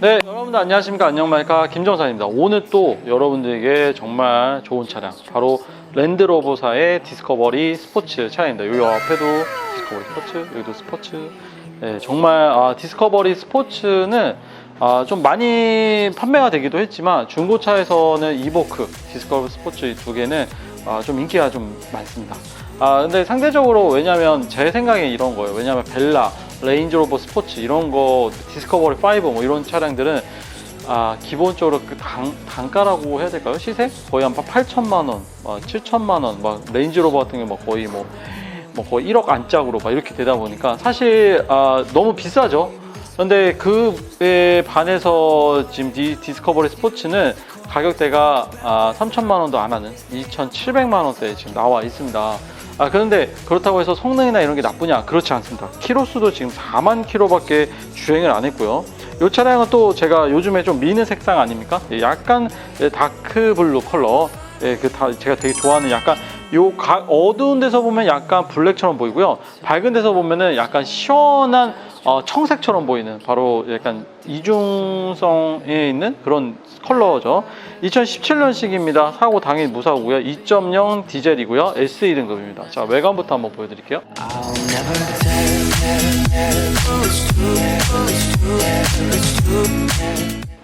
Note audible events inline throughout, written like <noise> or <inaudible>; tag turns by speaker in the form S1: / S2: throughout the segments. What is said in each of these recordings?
S1: 네, 여러분들 안녕하십니까? 안녕말까? 김정산입니다. 오늘 또 여러분들에게 정말 좋은 차량, 바로 랜드로버사의 디스커버리 스포츠 차량입니다. 여기 앞에도 디스커버리 스포츠, 여기도 스포츠. 네, 정말 아, 디스커버리 스포츠는 아, 좀 많이 판매가 되기도 했지만 중고차에서는 이보크, 디스커버리 스포츠 이 두 개는 아, 좀 인기가 좀 많습니다. 아, 근데 상대적으로 왜냐면 제 생각에 이런 거예요. 왜냐면 벨라, 레인지로버 스포츠 이런 거 디스커버리 5뭐 이런 차량들은 아, 기본적으로 그 단, 단가라고 해야 될까요? 시세? 거의 한 8천만 원, 막 7천만 원, 막 레인지로버 같은 게뭐 거의 뭐, 뭐 거의 1억 안짝으로 막 이렇게 되다 보니까 사실 아, 너무 비싸죠. 근데 그에 반해서 지금 디, 디스커버리 스포츠는 가격대가 아, 3천만 원도 안 하는 2,700만 원대에 지금 나와 있습니다. 아 그런데 그렇다고 해서 성능이나 이런 게 나쁘냐? 그렇지 않습니다. 키로 수도 지금 4만 킬로밖에 주행을 안 했고요. 이 차량은 또 제가 요즘에 좀 미는 색상 아닙니까? 예, 약간 예, 다크 블루 컬러. 예, 그 다 제가 되게 좋아하는 약간 요 가- 어두운 데서 보면 약간 블랙처럼 보이고요. 밝은 데서 보면은 약간 시원한 어, 청색처럼 보이는 바로 약간 이중성에 있는 그런 컬러죠. 2017년식입니다. 사고 당일 무사고요. 2.0 디젤이고요. SE 등급입니다. 자 외관부터 한번 보여드릴게요.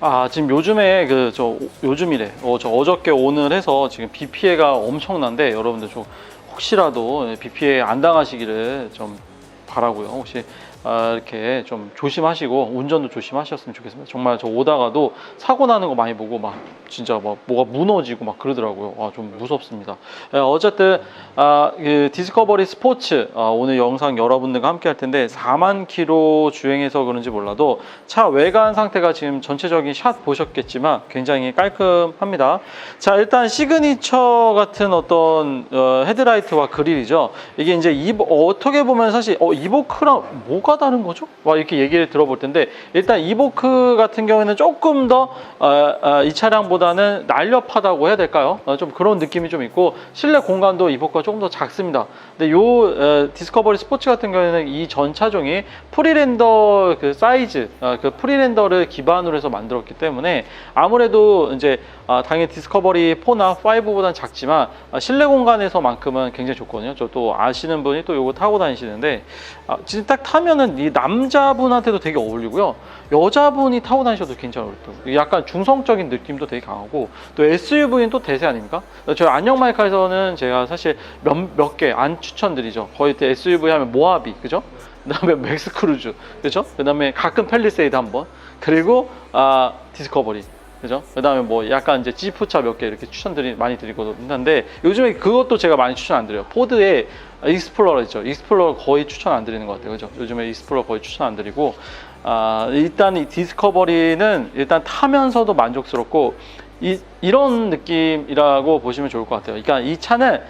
S1: 아 지금 요즘에 그 저 요즘이래. 어, 저 어저께 오늘 해서 지금 비 피해가 엄청난데 여러분들 좀 혹시라도 비 피해 안 당하시기를 좀 바라고요. 혹시 아, 이렇게 좀 조심하시고 운전도 조심하셨으면 좋겠습니다. 정말 저 오다가도 사고 나는 거 많이 보고 막 진짜 막 뭐가 무너지고 막 그러더라고요. 아, 좀 무섭습니다. 예, 어쨌든 아, 그 디스커버리 스포츠 아, 오늘 영상 여러분들과 함께 할 텐데 4만 킬로 주행해서 그런지 몰라도 차 외관 상태가 지금 전체적인 샷 보셨겠지만 굉장히 깔끔합니다. 자 일단 시그니처 같은 어떤 어, 헤드라이트와 그릴이죠. 이게 이제 이보, 어떻게 보면 사실 어, 이보크랑 뭐가 다른 거죠? 와 이렇게 얘기를 들어볼 텐데 일단 이보크 같은 경우에는 조금 더이 차량보다는 날렵하다고 해야 될까요? 어, 좀 그런 느낌이 좀 있고 실내 공간도 이보크가 조금 더 작습니다. 근데 요 어, 디스커버리 스포츠 같은 경우에는 이 전 차종이 프리랜더 그 사이즈, 어, 그 프리랜더를 기반으로 해서 만들었기 때문에 아무래도 이제 아, 당연히 디스커버리 4나 5보다는 작지만 아, 실내 공간에서만큼은 굉장히 좋거든요. 저 또 아시는 분이 또 요거 타고 다니시는데 아, 진짜 딱 타면은 이 남자분한테도 되게 어울리고요. 여자분이 타고 다니셔도 괜찮아요. 또 약간 중성적인 느낌도 되게 강하고 또 SUV는 또 대세 아닙니까? 저희 안녕 마이카에서는 제가 사실 몇몇개안 추천드리죠. 거의 때 SUV 하면 모하비 그죠? 그다음에 맥스 크루즈 그죠? 그다음에 가끔 펠리세이드 한번 그리고 아 디스커버리 그죠? 그 다음에 뭐 약간 이제 지프차 몇 개 이렇게 추천드리 많이 드리거든 한데 요즘에 그것도 제가 많이 추천 안 드려요. 포드의 익스플로러 있죠. 익스플로러 거의 추천 안 드리는 것 같아요. 그죠? 요즘에 익스플로러 거의 추천 안 드리고 아 일단 이 디스커버리는 일단 타면서도 만족스럽고 이, 이런 느낌이라고 보시면 좋을 것 같아요. 그러니까 이 차는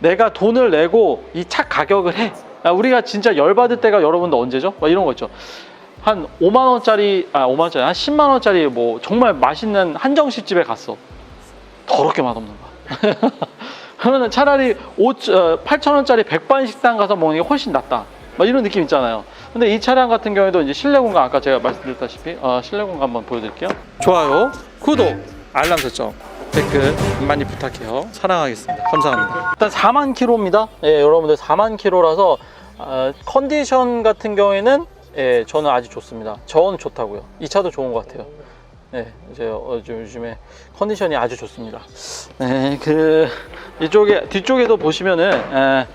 S1: 내가 돈을 내고 이 차 가격을 해. 아, 우리가 진짜 열받을 때가 여러분들 언제죠? 막 이런 거 있죠. 한 5만 원짜리, 아 5만 원짜리, 한 10만 원짜리 뭐 정말 맛있는 한정식 집에 갔어. 더럽게 맛없는 거야. <laughs> 그러면 차라리 5, 8천 원짜리 백반 식당 가서 먹는 게 훨씬 낫다. 막 이런 느낌 있잖아요. 근데 이 차량 같은 경우에도 이제 실내 공간 아까 제가 말씀드렸다시피 어, 실내 공간 한번 보여드릴게요. 좋아요, 구독, 알람 설정, 댓글 많이 부탁해요. 사랑하겠습니다. 감사합니다. 일단 4만 킬로입니다. 예, 여러분들 4만 킬로라서 어, 컨디션 같은 경우에는 예, 저는 아주 좋습니다. 저는 좋다고요. 이 차도 좋은 것 같아요. 네, 이제 어, 좀 요즘에 컨디션이 아주 좋습니다. 네, 그 이쪽에 뒤쪽에도 보시면은 에,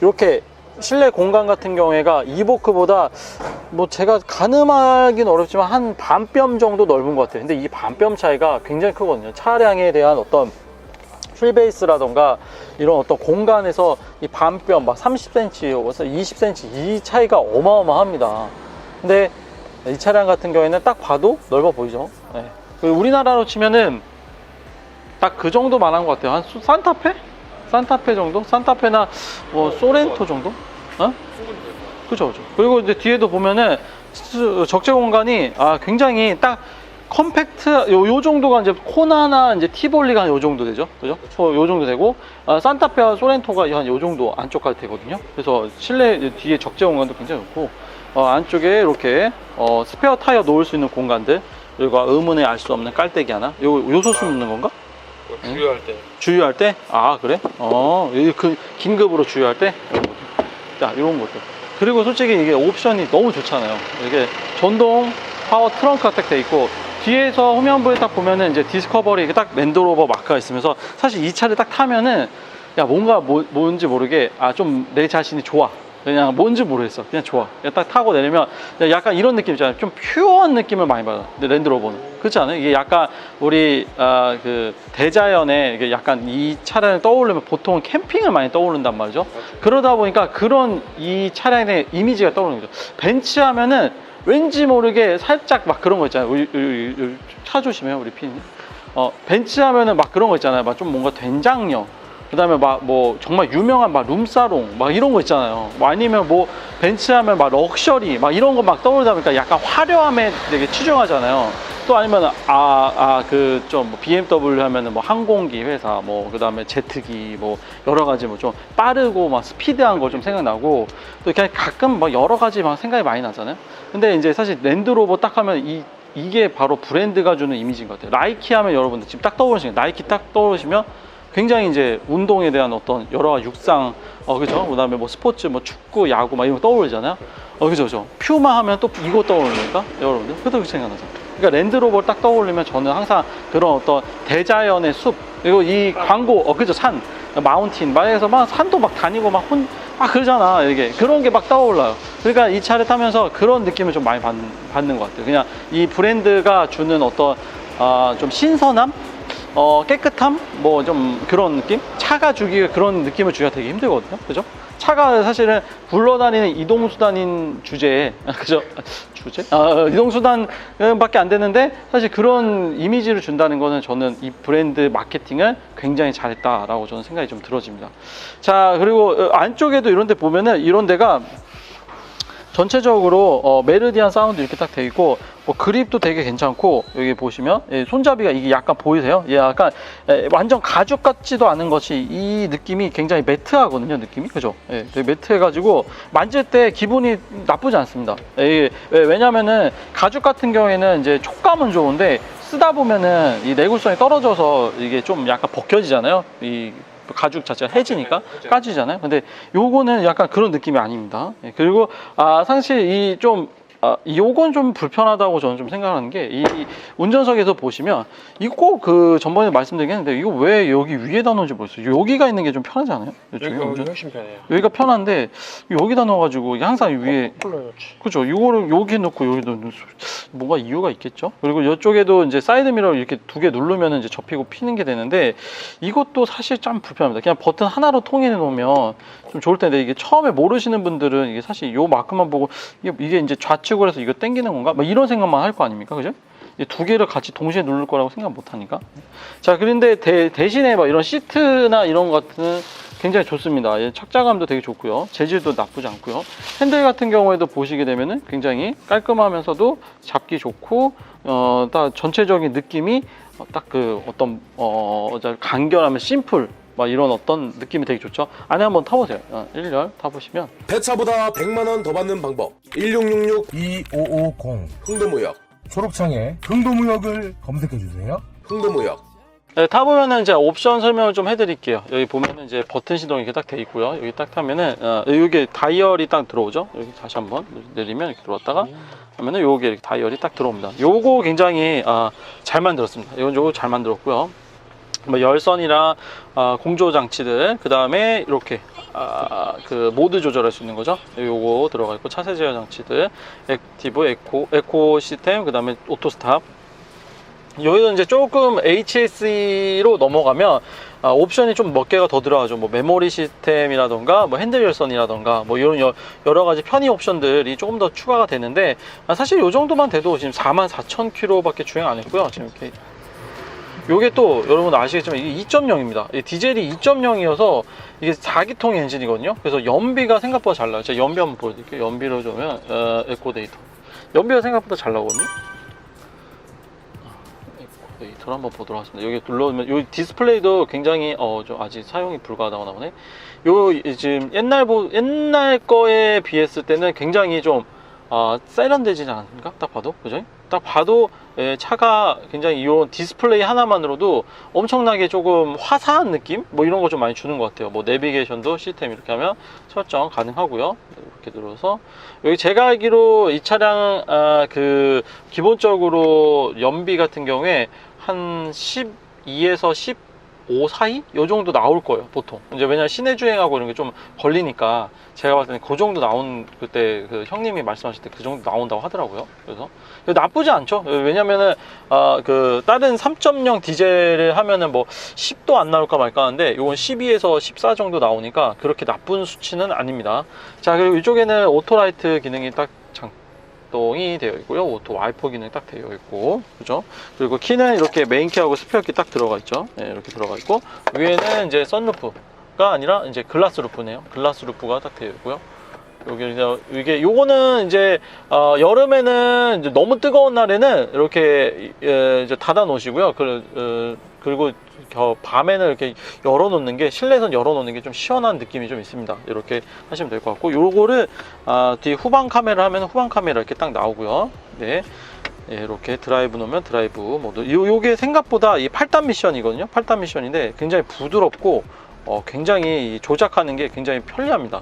S1: 이렇게 실내 공간 같은 경우에가 이보크보다 뭐 제가 가늠하기는 어렵지만 한 반뼘 정도 넓은 것 같아요. 근데 이 반뼘 차이가 굉장히 크거든요. 차량에 대한 어떤 휠베이스라던가 이런 어떤 공간에서 이 반뼘 막 30cm, 20cm 이 차이가 어마어마합니다. 근데 이 차량 같은 경우에는 딱 봐도 넓어 보이죠. 네. 그리고 우리나라로 치면은 딱 그 정도만 한 것 같아요. 한 수- 산타페? 산타페 정도? 산타페나 뭐 소렌토 정도? 어? 그죠, 그죠. 그리고 이제 뒤에도 보면은 스- 적재 공간이 아, 굉장히 딱 컴팩트 요, 요 정도가 이제 코나나 이제 티볼리가 한 요 정도 되죠, 그죠? 저요 정도 되고 아, 산타페와 소렌토가 한 요 정도 안쪽까지 되거든요. 그래서 실내 뒤에 적재 공간도 굉장히 좋고 어, 안쪽에 이렇게 어, 스페어 타이어 놓을 수 있는 공간들 그리고 의문에 알수 없는 깔때기 하나 요 요소 숨는 건가?
S2: 주유할 때
S1: 주유할 때? 아 그래? 어, 이그 긴급으로 주유할 때? 자, 이런 것들. 그리고 솔직히 이게 옵션이 너무 좋잖아요. 이게 전동 파워 트렁크가 딱돼 있고 뒤에서 후면부에 딱 보면은 이제 디스커버리 딱 랜드로버 마크가 있으면서 사실 이 차를 딱 타면은 야 뭔가 뭐, 뭔지 모르게 아 좀 내 자신이 좋아. 그냥 뭔지 모르겠어. 그냥 좋아. 그냥 딱 타고 내리면 약간 이런 느낌 있잖아요. 좀 퓨어한 느낌을 많이 받아. 근데 랜드로버는 그렇지 않아요? 이게 약간 우리 아, 그 대자연에 이게 약간 이 차량을 떠오르면 보통 캠핑을 많이 떠오른단 말이죠. 그러다 보니까 그런 이 차량의 이미지가 떠오르는 거죠. 벤츠 하면은 왠지 모르게 살짝 막 그런 거 있잖아요. 차 조심해요, 우리 피디님. 어, 벤츠 하면은 막 그런 거 있잖아요. 막 좀 뭔가 된장녀. 그다음에 막 뭐 정말 유명한 막 룸사롱 막 이런 거 있잖아요. 뭐 아니면 뭐 벤츠 하면 막 럭셔리 막 이런 거 막 떠오르다 보니까 약간 화려함에 되게 치중하잖아요. 또 아니면 아 아그 좀 BMW 하면은 뭐 항공기 회사 뭐 그다음에 제트기 뭐 여러 가지 뭐 좀 빠르고 막 스피드한 거 좀 생각나고 또 이렇게 가끔 뭐 여러 가지 막 생각이 많이 나잖아요. 근데 이제 사실 랜드로버 딱 하면 이 이게 바로 브랜드가 주는 이미지인 것 같아요. 나이키 하면 여러분들 지금 딱 떠오르시면 나이키 딱 떠오르시면 굉장히 이제 운동에 대한 어떤 여러 가지 육상, 어, 그죠? 그 다음에 뭐 스포츠, 뭐 축구, 야구, 막 이런 거 떠오르잖아요. 어, 그죠, 그죠. 퓨마 하면 또 이거 떠오르니까, 여러분들. 그것도 생각나죠. 그러니까 랜드로버를 딱 떠올리면 저는 항상 그런 어떤 대자연의 숲, 그리고 이 광고, 어, 그죠, 산, 마운틴, 막 해서 막 산도 막 다니고 막 혼, 막 그러잖아, 이게. 그런 게 막 떠올라요. 그러니까 이 차를 타면서 그런 느낌을 좀 많이 받는, 받는 것 같아요. 그냥 이 브랜드가 주는 어떤, 아, 좀 신선함? 어, 깨끗함? 뭐 좀 그런 느낌? 차가 주기가 그런 느낌을 주기가 되게 힘들거든요. 그죠? 차가 사실은 굴러다니는 이동수단인 주제에, <laughs> 그죠? 주제? 아, 이동수단 밖에 안 되는데 사실 그런 이미지를 준다는 거는 저는 이 브랜드 마케팅을 굉장히 잘했다라고 저는 생각이 좀 들어집니다. 자, 그리고 어, 안쪽에도 이런 데 보면은 이런 데가 전체적으로 어, 메르디안 사운드 이렇게 딱 돼 있고 뭐 그립도 되게 괜찮고 여기 보시면 예, 손잡이가 이게 약간 보이세요? 예, 약간 예, 완전 가죽 같지도 않은 것이 이 느낌이 굉장히 매트하거든요, 느낌이 그죠? 예, 되게 매트해가지고 만질 때 기분이 나쁘지 않습니다. 예, 예, 왜냐면은 가죽 같은 경우에는 이제 촉감은 좋은데 쓰다 보면은 이 내구성이 떨어져서 이게 좀 약간 벗겨지잖아요. 이 가죽 자체가 해지니까 까지잖아요. 근데 요거는 약간 그런 느낌이 아닙니다. 예, 그리고 아 사실 이좀 아, 요건 좀 불편하다고 저는 좀 생각하는 게 이 운전석에서 보시면 이거 꼭그 전번에 말씀드리겠는데 이거 왜 여기 위에다 놓은지 모르겠어요. 여기가 있는 게 좀 편하지 않아요?
S2: 여기가
S1: 운전-
S2: 훨씬 편해요
S1: 여기가 편한데 여기다 넣어가지고 이게 항상 위에
S2: 콜러였지
S1: 그죠. 이거를 여기 넣고 여기 넣는 뭔가 이유가 있겠죠. 그리고 이쪽에도 이제 사이드 미러 이렇게 두 개 누르면 이제 접히고 피는 게 되는데 이것도 사실 좀 불편합니다. 그냥 버튼 하나로 통일해 놓으면 좀 좋을 텐데 이게 처음에 모르시는 분들은 이게 사실 요 마크만 보고 이게, 이제 좌측으로 해서 이거 당기는 건가? 막 이런 생각만 할 거 아닙니까? 그죠? 이두 개를 같이 동시에 누를 거라고 생각 못 하니까. 자, 그런데 대, 대신에 막 이런 시트나 이런 것 같은 굉장히 좋습니다. 예, 착자감도 되게 좋고요. 재질도 나쁘지 않고요. 핸들 같은 경우에도 보시게 되면은 굉장히 깔끔하면서도 잡기 좋고, 어, 딱 전체적인 느낌이 딱 그 어떤, 어, 저 간결하면 심플, 막 이런 어떤 느낌이 되게 좋죠. 안에 한번 타보세요. 어, 1열 타보시면.
S3: 배차보다 100만 원 더 받는 방법 1666
S4: 2550
S3: 흥도무역
S4: 초록창에 흥도무역을 검색해 주세요.
S3: 흥도무역
S1: 네, 타보면은 이제 옵션 설명을 좀 해드릴게요. 여기 보면은 이제 버튼 시동이 이렇게 딱 돼 있고요. 여기 딱 타면은 어, 여기 다이얼이 딱 들어오죠. 여기 다시 한번 내리면 이렇게 들어왔다가 하면은 요게 이렇게 다이얼이 딱 들어옵니다. 요거 굉장히 아, 잘 만들었습니다. 이건 요거 잘 만들었고요. 뭐 열선이랑 아, 공조 장치들 그 다음에 이렇게 아, 그 모드 조절할 수 있는 거죠. 요거 들어가 있고 차세 제어 장치들, 액티브, 에코, 에코 시스템, 그 다음에 오토 스탑. 여기는 이제 조금 HSE로 넘어가면 아, 옵션이 좀 몇 개가 더 들어가죠. 뭐 메모리 시스템이라던가 뭐 핸들 열선이라던가 뭐 이런 여, 여러 가지 편의 옵션들이 조금 더 추가가 되는데 아, 사실 이 정도만 돼도 지금 44,000km밖에 주행 안 했고요. 지금 이렇게 요게 또 여러분 아시겠지만 이게 2.0입니다. 디젤이 2.0이어서 이게 4기통 엔진이거든요. 그래서 연비가 생각보다 잘 나요. 제가 연비 한번 보여드릴게요. 연비로 주면 어, 에코 데이터. 연비가 생각보다 잘 나오거든요. 에코데이터를 한번 보도록 하겠습니다. 여기 눌러보면 요 디스플레이도 굉장히 어, 좀 아직 사용이 불가하다고 나오네. 요 이- 지금 옛날 보, 옛날 거에 비했을 때는 굉장히 좀 아, 세련되지 않습니까? 딱 봐도 그죠? 딱 봐도 예, 차가 굉장히 이런 디스플레이 하나만으로도 엄청나게 조금 화사한 느낌 뭐 이런 거 좀 많이 주는 것 같아요. 뭐 내비게이션도 시스템 이렇게 하면 설정 가능하고요. 이렇게 들어서 여기 제가 알기로 이 차량 아, 그 기본적으로 연비 같은 경우에 한 12에서 15 사이? 요 정도 나올 거예요, 보통. 이제 왜냐면 시내 주행하고 이런 게 좀 걸리니까 제가 봤을 때는 그 정도 나온 그때 그 형님이 말씀하실 때 그 정도 나온다고 하더라고요. 그래서 나쁘지 않죠. 왜냐면은 아, 그 다른 3.0 디젤을 하면은 뭐 10도 안 나올까 말까 하는데 이건 12에서 14 정도 나오니까 그렇게 나쁜 수치는 아닙니다. 자, 그리고 이쪽에는 오토라이트 기능이 딱 작동이 되어 있고요. 오토 와이퍼 기능 딱 되어 있고, 그죠? 그리고 키는 이렇게 메인 키하고 스페어 키 딱 들어가 있죠. 네, 이렇게 들어가 있고 위에는 이제 선루프가 아니라 이제 글라스 루프네요. 글라스 루프가 딱 되어 있고요. 여기 이제 이게 요거는 이제 어, 여름에는 이제 너무 뜨거운 날에는 이렇게 예, 닫아 놓으시고요. 그, 어, 그리고 겨, 밤에는 이렇게 열어 놓는 게 실내에선 열어 놓는 게 좀 시원한 느낌이 좀 있습니다. 이렇게 하시면 될 것 같고 요거를 아, 뒤 후방 카메라 하면 후방 카메라 이렇게 딱 나오고요. 네. 예, 이렇게 드라이브 놓으면 드라이브 모드. 요, 요게 생각보다 이 8단 미션이거든요. 8단 미션인데 굉장히 부드럽고 어, 굉장히 이 조작하는 게 굉장히 편리합니다.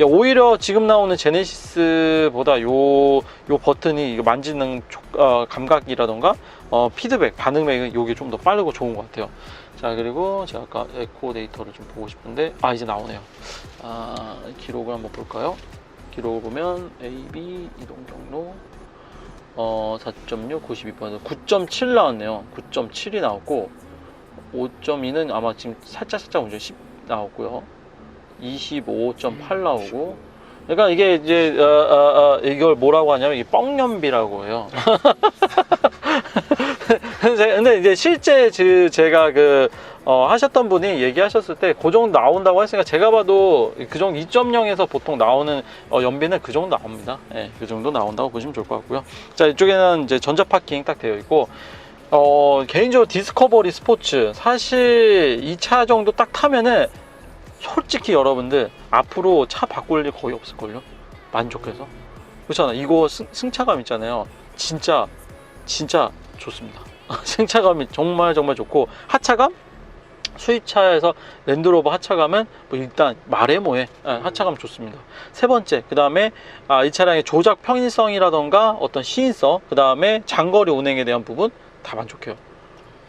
S1: 야, 오히려 지금 나오는 제네시스보다 요, 요 버튼이 만지는 촉- 어, 감각이라던가 어, 피드백, 반응맥은 요게 좀 더 빠르고 좋은 것 같아요. 자, 그리고 제가 아까 에코 데이터를 좀 보고 싶은데, 아, 이제 나오네요. 아, 기록을 한번 볼까요? 기록을 보면 AB 이동 경로 어, 4.6, 92%, 9.7 나왔네요. 9.7이 나왔고, 5.2는 아마 지금 살짝 살짝 운전 10 나왔고요. 25.8 나오고, 그러니까 이게 이제 어, 어, 어, 이걸 뭐라고 하냐면 이게 뻥연비라고 해요. <laughs> 근데 이제 실제 그 제가 그 어, 하셨던 분이 얘기하셨을 때 그 정도 나온다고 했으니까 제가 봐도 그 정도 2.0에서 보통 나오는 어, 연비는 그 정도 나옵니다. 예, 그 정도 나온다고 보시면 좋을 것 같고요. 자 이쪽에는 이제 전자 파킹 딱 되어 있고 어, 개인적으로 디스커버리 스포츠 사실 이 차 정도 딱 타면은 솔직히 여러분들 앞으로 차 바꿀 일 거의 없을걸요? 만족해서? 그렇잖아. 이거 승, 승차감 있잖아요. 진짜 진짜 좋습니다. <laughs> 승차감이 정말 정말 좋고 하차감? 수입차에서 랜드로버 하차감은 뭐 일단 말해 뭐해. 예, 하차감 좋습니다. 세 번째 그 다음에 아, 이 차량의 조작 편의성이라던가 어떤 시인성 그 다음에 장거리 운행에 대한 부분 다 만족해요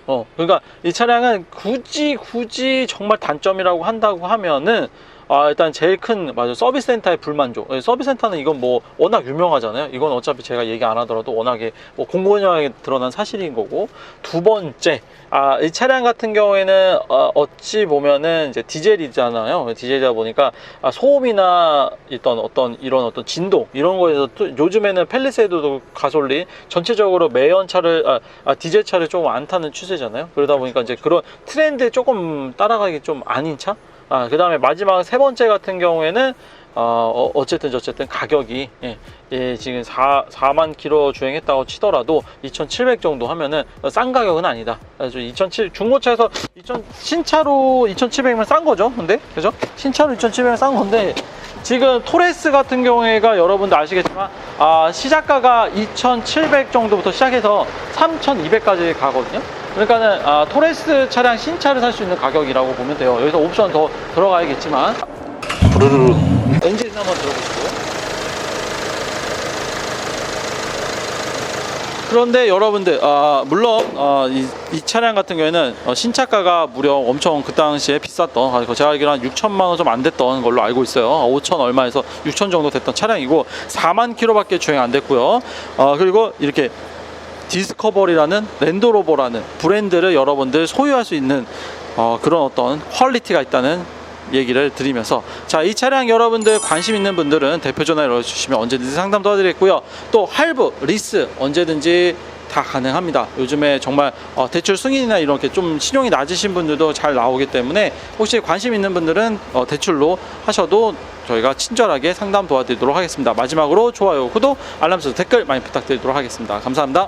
S1: 어, 그러니까 이 차량은 굳이 굳이 정말 단점이라고 한다고 하면은 아, 일단 제일 큰 맞아 서비스 센터의 불만족. 예, 서비스 센터는 이건 뭐 워낙 유명하잖아요. 이건 어차피 제가 얘기 안 하더라도 워낙에 뭐 공공연하게 드러난 사실인 거고. 두 번째, 아, 이 차량 같은 경우에는 어, 어찌 보면은 이제 디젤이잖아요. 디젤이다 보니까 아, 소음이나 어떤 어떤 이런 어떤 진동 이런 거에서 또 요즘에는 펠리세이드도 가솔린 전체적으로 매연 차를 아, 아, 디젤 차를 조금 안 타는 추세잖아요. 그러다 보니까 이제 그런 트렌드에 조금 따라가기 좀 아닌 차. 아, 그 다음에 마지막 세 번째 같은 경우에는 어, 어, 쨌든 저쨌든 가격이 예, 예, 지금 4, 4만 킬로 주행했다고 치더라도 2,700 정도 하면은 싼 가격은 아니다. 그래서 2,700 중고차에서 2,000 신차로 2,700이면 싼 거죠. 근데 그죠? 신차로 2,700은 싼 건데 지금 토레스 같은 경우에가 여러분들 아시겠지만 아, 시작가가 2,700 정도부터 시작해서 3,200까지 가거든요. 그러니까는 아, 토레스 차량 신차를 살 수 있는 가격이라고 보면 돼요. 여기서 옵션 더 들어가야겠지만 부르르르 엔진 한번 들어보시고요. 그런데 여러분들 아, 물론 어, 이, 이 차량 같은 경우에는 어, 신차가가 무려 엄청 그 당시에 비쌌던 아, 제가 알기로 한 6천만 원 좀 안 됐던 걸로 알고 있어요. 5천 얼마에서 6천 정도 됐던 차량이고 4만 킬로밖에 주행 안 됐고요. 어, 그리고 이렇게 디스커버리라는 랜드로버라는 브랜드를 여러분들 소유할 수 있는 어, 그런 어떤 퀄리티가 있다는 얘기를 드리면서 자 이 차량 여러분들 관심 있는 분들은 대표 전화 연락 주시면 언제든지 상담 도와드리겠고요. 또 할부 리스 언제든지 다 가능합니다. 요즘에 정말 어, 대출 승인이나 이렇게 좀 신용이 낮으신 분들도 잘 나오기 때문에 혹시 관심 있는 분들은 어, 대출로 하셔도 저희가 친절하게 상담 도와드리도록 하겠습니다. 마지막으로 좋아요 구독 알람 설정 댓글 많이 부탁드리도록 하겠습니다. 감사합니다